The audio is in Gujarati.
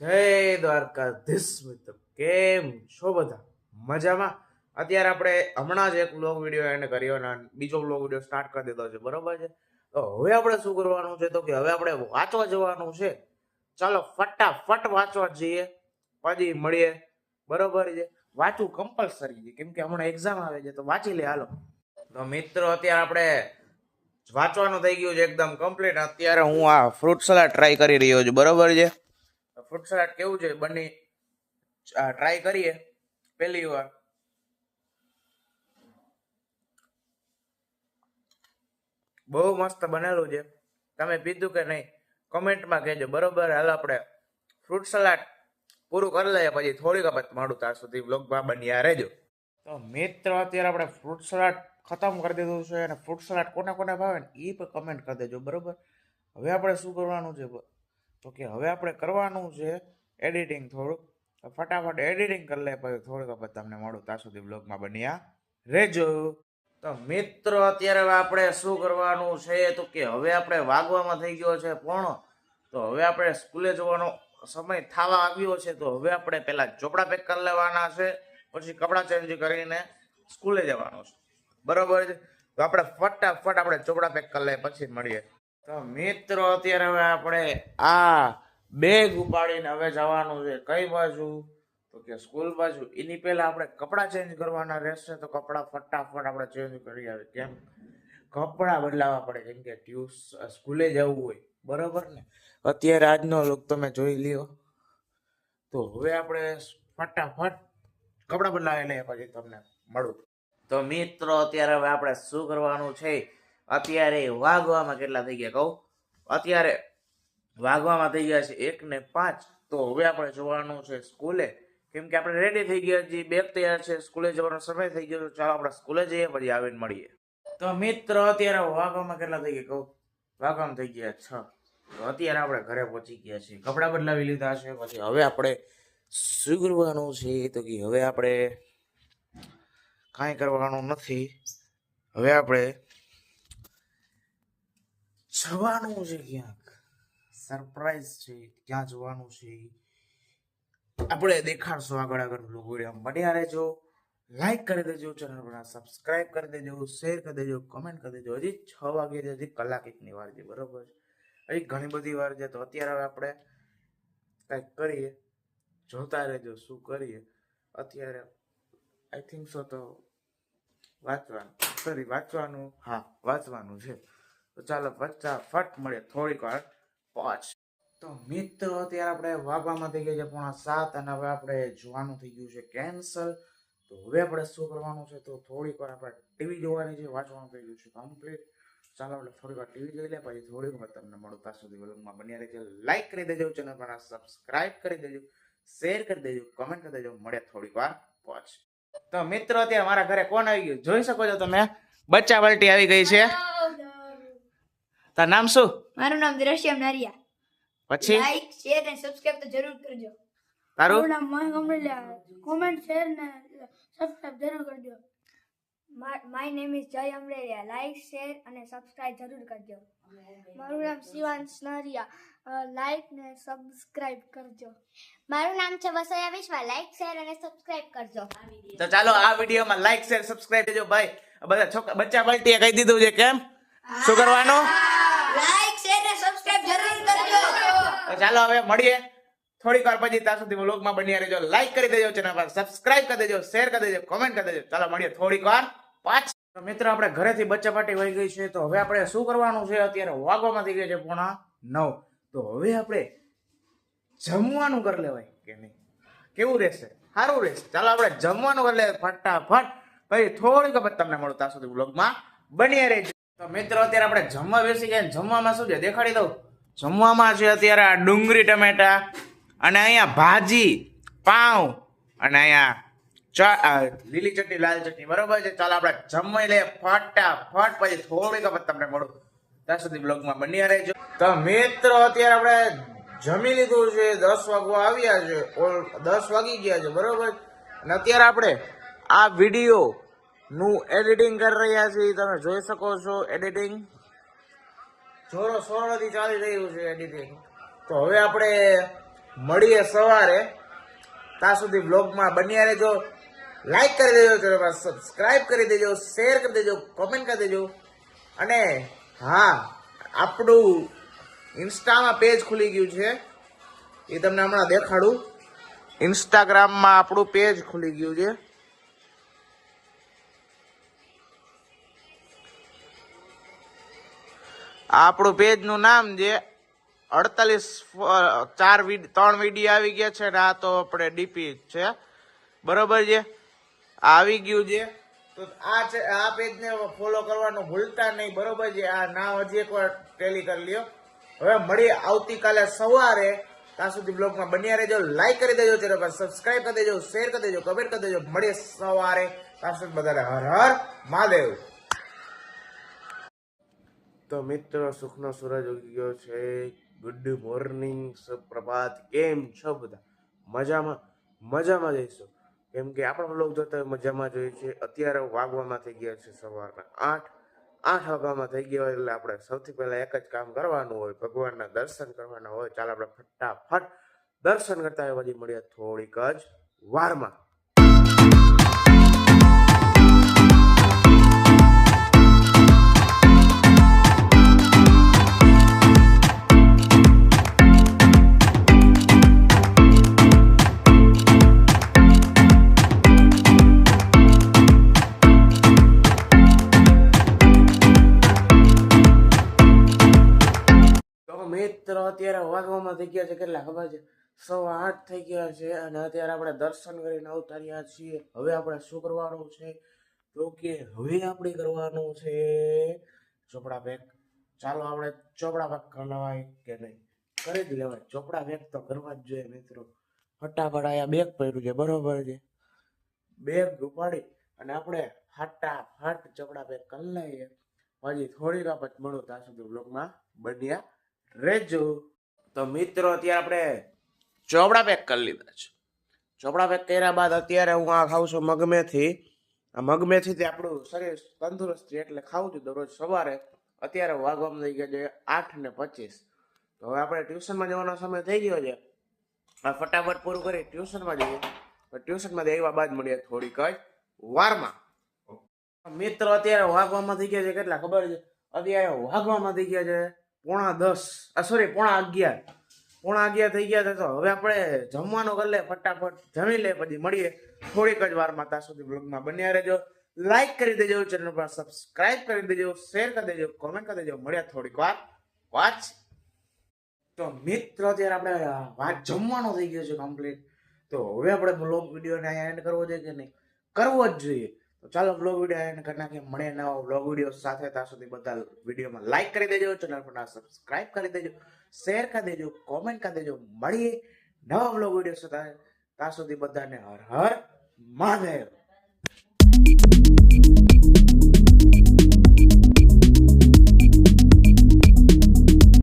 જય દ્વારકાધીશ મિત્રો. કેમ છો બધા? મજામાં? અત્યારે આપણે હમણાં જ એક બ્લોગ વીડિયો એને કર્યો અને બીજો બ્લોગ વીડિયો સ્ટાર્ટ કરી દીધો છે. બરોબર છે? તો હવે આપણે શું કરવાનું છે તો કે હવે આપણે વાંચવા જવાનું છે. ચાલો ફટાફટ વાંચવા જઈએ. પછી મળીએ. બરોબર છે? વાંચવું કમ્પલસરી છે. કેમ કે હમણાં એક્ઝામ આવે છે તો વાંચી લે. હાલો. તો મિત્રો, અત્યારે આપણે વાંચવાનું થઈ ગયું છે એકદમ કમ્પ્લીટ અત્યારે હું આ ફ્રૂટ સલાડ ટ્રાય કરી રહ્યો છું. બરોબર છે? ફ્રૂટ સલાડ કેવું છે? બંને ટ્રાય કરીએ. પહેલી વાર. બહુ મસ્ત બનેલું છે. તમે પીધું કે નહીં, કમેન્ટમાં કહેજો. બરોબર, હાલ આપણે ફ્રૂટ સલાડ પૂરું કરી લઈએ, પછી થોડીક વખત મળું ત્યાં સુધી બ્લોગમાં બન્યા રહેજો. તો મિત્ર, અત્યારે આપણે ફ્રૂટ સલાડ ખતમ કરી દીધું છે અને ફ્રૂટ સલાડ કોને કોને ભાવે ને એ પણ કમેન્ટ કરી દેજો, બરોબર? હવે આપણે શું કરવાનું છે? તો કે હવે આપણે કરવાનું છે એડિટિંગ થોડુંક. ફટાફટ એડિટિંગ કરી લે, પછી થોડીક વખત તમને મળું. ત્યાં સુધી બ્લોગમાં બન્યા રહેજો. તો મિત્રો, અત્યારે આપણે શું કરવાનું છે? તો કે હવે આપણે વાગવામાં થઈ ગયો છે પણ. તો હવે આપણે સ્કૂલે જવાનો સમય થવા આવ્યો છે. તો હવે આપણે પહેલાં ચોપડા પેક કરી લેવાના છે. પછી કપડાં ચેન્જ કરીને સ્કૂલે જવાનું છે. બરોબર છે? તો આપણે ફટાફટ આપણે ચોપડા પેક કરી લઈએ, પછી મળીએ. તો મિત્રો, અત્યારે હવે આપણે આ બેગ ઉપાડીને હવે જવાનું છે. કઈ બાજુ? તો કે સ્કૂલ બાજુ. એની પહેલા આપણે કપડાં ચેન્જ કરવાના રહેશે તો કપડાં ફટાફટ આપણે ચેન્જ કરી આવે કેમ? કપડાં બદલાવવા પડે. કેમ કે ટ્યુસ, સ્કૂલે જવું હોય. બરોબર ને? અત્યારે આજનો લુક તમે જોઈ લ્યો. તો હવે આપણે ફટાફટ કપડાં બદલાવી લઈએ, પછી તમને મળું. તો મિત્રો, અત્યારે હવે આપણે શું કરવાનું છે? અત્યારે વાગવામાં કેટલા થઈ ગયા કહું? અત્યારે વાગવામાં થઈ ગયા છે એક ને પાંચ. તો હવે આપણે જોવાનું છે સ્કૂલે. કેમ કે આપણે રેડી થઈ ગયા છીએ બેગ તૈયાર છે, સ્કૂલે જવાનો સમય થઈ ગયો ચાલો આપણે સ્કૂલે જઈએ, પછી આવીને મળીએ. તો મિત્ર, અત્યારે વાગવામાં કેટલા થઈ ગયા કહું? વાગવામાં થઈ ગયા છ. તો અત્યારે આપણે ઘરે પહોંચી ગયા છીએ. કપડાં બદલાવી લીધા છે, પછી હવે આપણે શું કરવાનું છે. તો કે હવે આપણે કાંઈ કરવાનું નથી. હવે આપણે જવાનું છે ક્યાંક? સરપ્રાઈઝ છે. ક્યાં જવાનું છે? આપણે દેખાડશું આગળ આગળ વીડિયો બન્યા રહેજો. લાઈક કરી દેજો ચેનલ પર. સબસ્ક્રાઇબ કરી દેજો. શેર કરી દેજો. કમેન્ટ કરી દેજો. હજી છ વાગે હજી કલાક એકની વાર છે. બરોબર હજી ઘણી બધી વાર છે. તો અત્યારે આપણે કંઈક કરીએ. જોતા રહેજો. શું કરીએ? અત્યારે આઈ થિંક સો તો વાંચવાનું. સોરી વાંચવાનું. હા, વાંચવાનું છે. તો ચાલો વચ્ચા ફટ મળે થોડીક વાર પાંચ તો મિત્રો, અત્યારે આપણે વાગવામાં થઈ ગયા છે પોણા સાત અને હવે આપણે જોવાનું થઈ ગયું છે કેન્સલ તો હવે આપણે શું કરવાનું છે તો થોડીક વાર આપણે ટીવી જોવાની છે, વાંચવાનું થઈ ગયું છે કમ્પ્લીટ ચાલો આપણે થોડીક વાર ટીવી જોઈ લે પછી થોડીક વાર તમને મળું ત્યાં સુધી વ્લોગમાં બન્યા રહેજો. લાઈક કરી દેજો ચેનલ પર સબસ્ક્રાઇબ કરી દેજો શેર કરી દેજો કમેન્ટ કરી દેજો. મળે થોડીક વાર પહોંચ તો મિત્રો, અત્યારે મારા ઘરે કોણ આવી ગયું? જોઈ શકો છો તમે? બચ્ચા બલ્ટી આવી ગઈ છે. તાર નામ શું? મારું નામ દ્રશ્યમ નારિયા. પછી? લાઈક શેર અને સબસ્ક્રાઇબ તો જરૂર કરજો. તારું? મારું નામ મયંક અમરેલિયા. કોમેન્ટ શેર ને સબસ્ક્રાઇબ જરૂર કરજો. My name is Jay Amreliya. Like share અને સબસ્ક્રાઇબ જરૂર કરજો. મારું નામ શિવાંશ નારિયા. લાઈક ને સબસ્ક્રાઇબ કરજો. મારું નામ છે વસોયા વિશ્વા. લાઈક શેર અને સબસ્ક્રાઇબ કરજો. તો ચાલો આ વિડીયોમાં લાઈક શેર સબસ્ક્રાઇબ કરજો. ભાઈ બધા છોકરા બચ્ચા પલટીએ કહી દીધું છે કેમ? શું કરવાનું? લાઈક શેર સબસ્ક્રાઇબ જરૂર કરજો. તો ચાલો હવે મળીએ. થોડીક વાર પછી ત્યાં સુધી વ્લોગમાં બન્યા રહેજો. લાઈક કરી દેજો ચેનલ પર સબસ્ક્રાઇબ કરી દેજો શેર કરી દેજો કોમેન્ટ કરી દેજો. ચાલો મળીએ થોડીક વાર પાંચ મિત્રો આપણે ઘરેથી બચ્ચા પાટી વહી ગઈ છે. તો હવે આપણે શું કરવાનું છે? અત્યારે વાગવામાં થઈ ગયા છે પોણા નવ. તો હવે આપણે જમવાનું કરી લેવાય કે નહીં? કેવું રહેશે? સારું રહેશે. ચાલો આપણે જમવાનું કરી લે ફટાફટ. પછી થોડીક વખત તમને મળું ત્યાં સુધી વ્લોગમાં બની રહેજો. તો મિત્રો, અત્યારે આપણે જમવા બેસી ગયા. જમવામાં શું છે? દેખાડી દઉં. જમવામાં છે અત્યારે આ ડુંગળી ટમેટા અને અહીંયા ભાજી, પાઉં અને અહીંયા લીલી ચટણી, લાલ ચટણી. બરોબર છે? ચાલો આપણે જમવાઈ લઈએ ફટાફટ. પછી થોડીક વખત તમને મળું. ત્યાં સુધી બ્લોગમાં બન્યા રહેજો. તો મિત્રો, અત્યારે આપણે જમી લીધું છે. દસ વાગવા આવ્યા છે. દસ વાગી ગયા છે. બરોબર? અને અત્યારે આપણે આ વીડિયો નું એડિટિંગ કરી રહ્યા છીએ તમે જોઈ શકો છો એડિટિંગ જોરો સોરોથી ચાલી રહ્યું છે એડિટિંગ તો હવે આપણે મળીએ સવારે. ત્યાં સુધી બ્લોગમાં બન્યા રહેજો. લાઈક કરી દેજો, ચેનલ સબસ્ક્રાઇબ કરી દેજો શેર કરી દેજો કોમેન્ટ કરી દેજો. અને હા, આપણું ઇન્સ્ટામાં પેજ ખુલી ગયું છે. એ તમને હમણાં દેખાડું. ઇન્સ્ટાગ્રામમાં આપણું પેજ ખુલી ગયું છે. આપણું પેજનું નામ છે અડતાલીસ ચાર ત્રણ વીડિયો આવી ગયા છે ને આ તો આપણે ડીપી છે. બરોબર છે? આવી ગયું છે. તો આ છે, આ પેજને ફોલો કરવાનું ભૂલતા નહીં. બરોબર છે? આ નામ હજી એકવાર ટેલી કરી લ્યો. હવે મળીએ આવતીકાલે સવારે. ત્યાં સુધી બ્લોગમાં બન્યા રહેજો. લાઈક કરી દેજો ચેનલ પર. સબસ્ક્રાઇબ કરી દેજો. શેર કરી દેજો. કમેન્ટ કરી દેજો. મળીએ સવારે. ત્યાં સુધી બધાને હર હર મહાદેવ. તો મિત્રો, સુખનો સૂરજ ઉગી ગયો છે. ગુડ મોર્નિંગ સુપ્રભાત. કેમ છો બધા? મજામાં? મજામાં જઈશું. કેમ કે આપણો બ્લોગ જોતા મજામાં જોઈએ છે. અત્યારે વાગવામાં થઈ ગયા છે સવારના આઠ. આઠ વાગવામાં થઈ ગયા હોય એટલે આપણે સૌથી પહેલાં એક જ કામ કરવાનું હોય. ભગવાનના દર્શન કરવાના હોય. ચાલ આપણે ફટાફટ દર્શન કરતા હોય. પછી મળીએ થોડીક જ વારમાં. મિત્ર, અત્યારે વાગવામાં થઈ ગયા છે કેટલા? ખબર છે? સવા આઠ થઈ ગયા છે અને અત્યારે આપણે દર્શન કરીને અવતાર્યા છીએ. હવે આપણે શું કરવાનું છે? તો કે હવે આપણે કરવાનું છે ચોપડા પેક ચાલો આપણે ચોપડા પેક કરવાય કે નહીં? કરી જ લેવાય. ચોપડા પેક તો કરવા જ જોઈએ મિત્રો. ફટાફટ અહીંયા બેગ પડ્યું છે. બરોબર છે? બેગ ઉપાડી અને આપણે ફટાફટ ચોપડા પેક કરી લઈએ. પછી થોડી આપણે મળો ત્યાં સુધી બ્લોગમાં બન્યા રેજો. તો મિત્રો, અત્યારે આપણે ચોપડા પેક કરી લીધા છે. ચોપડા પેક કર્યા બાદ અત્યારે હું આ ખાઉં છું મગમેથી. આ મગમેથી આપણું શરીર તંદુરસ્ત એટલે ખાઉં છું દરરોજ સવારે. અત્યારે વાગવામાં થઈ ગયા છે આઠ ને પચીસ. તો હવે આપણે ટ્યુશનમાં જવાનો સમય થઈ ગયો છે. આ ફટાફટ પૂરું કરી ટ્યુશનમાં જઈએ. ટ્યુશનમાં આવ્યા બાદ મળીએ થોડીક જ વારમાં. મિત્રો, અત્યારે વાગવામાં થઈ ગયા છે કેટલા ખબર છે? અત્યારે વાગવામાં થઈ ગયા છે પોણા દસ સોરી પોણા અગિયાર. પોણા અગિયાર થઈ ગયા તો હવે આપણે જમવાનું કરી લે ફટાફટ. જમી લે પછી મળીએ થોડીક જ વારમાં ત્યાં સુધી બ્લોગમાં બન્યા રહેજો. લાઈક કરી દેજો ચેનલ પર સબસ્ક્રાઇબ કરી દેજો શેર કરી દેજો કોમેન્ટ કરી દેજો. મળ્યા થોડીક વાર. વાચ તો મિત્ર, અત્યારે આપણે વાત જમવાનો થઈ ગયો છે કમ્પ્લીટ તો હવે આપણે બ્લોગ વિડીયોને અહીંયા એન્ડ કરવો જોઈએ કે નહીં? કરવો જ જોઈએ. ચાલો બ્લોગ વીડિયો એને કરી નાખીએ. મળે નવા બ્લોગ વીડિયો સાથે. ત્યાં સુધી બધા વિડીયોમાં લાઇક કરી દેજો. ચેનલ પર સબસ્ક્રાઇબ કરી દેજો. શેર કરી દેજો. કોમેન્ટ કરી દેજો. મળીએ નવા બ્લોગ વીડિયો સાથે. ત્યાં સુધી બધાને હર હર મહાદેવ.